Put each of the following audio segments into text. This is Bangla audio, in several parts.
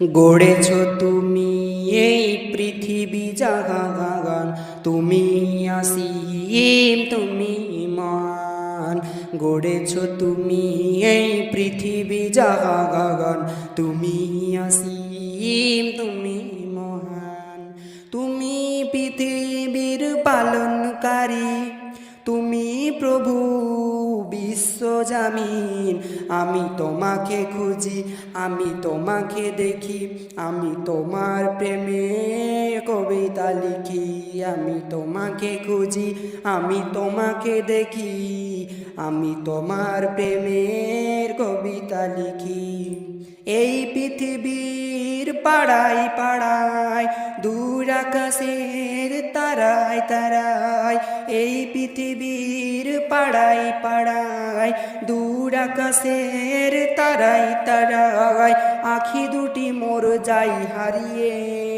গড়েছ তুমি এই পৃথিবী জাগাগান তুমি আসিম, তুমি মান গড়েছ তুমি এই পৃথিবী জাগাগান তুমি আসিম, তুমি মহান। তুমি পৃথিবীর পালনকারী। তুমি প্রভু বিশ্বজামিন আমি তোমাকে খুঁজি, আমি তোমাকে দেখি, আমি তোমার প্রেমে কবিতা লিখি। আমি তোমাকে খুঁজি, আমি তোমাকে দেখি। আমি তোমার প্রেমের কবিতা লিখি। এই পৃথিবীর পাড়ায় পাড়ায়, দূর আকাশের তারায় তারায়, এই পৃথিবীর পাড়ায় পাড়ায়, দূর আকাশের তারায় তারায়, আখি দুটি মোর যাই হারিয়ে।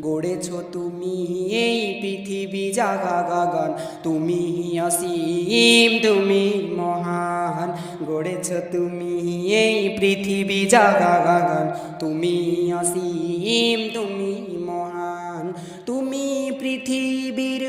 গড়েছ তুমি এই পৃথিবী জাগা গাগান। তুমি অসীম, তুমি মহান। গড়েছ তুমি এই পৃথিবী জাগা গাগান। তুমি অসীম, তুমি মহান। তুমি পৃথিবীর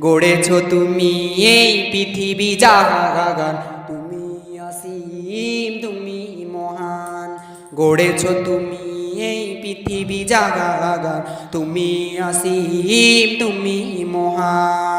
গড়েছ তুমি এই পৃথিবী জাহাগান তুমি অসীম, তুমি মহান। গড়েছ তুমি এই পৃথিবী জাগাগান তুমি অসীম, তুমি মহান।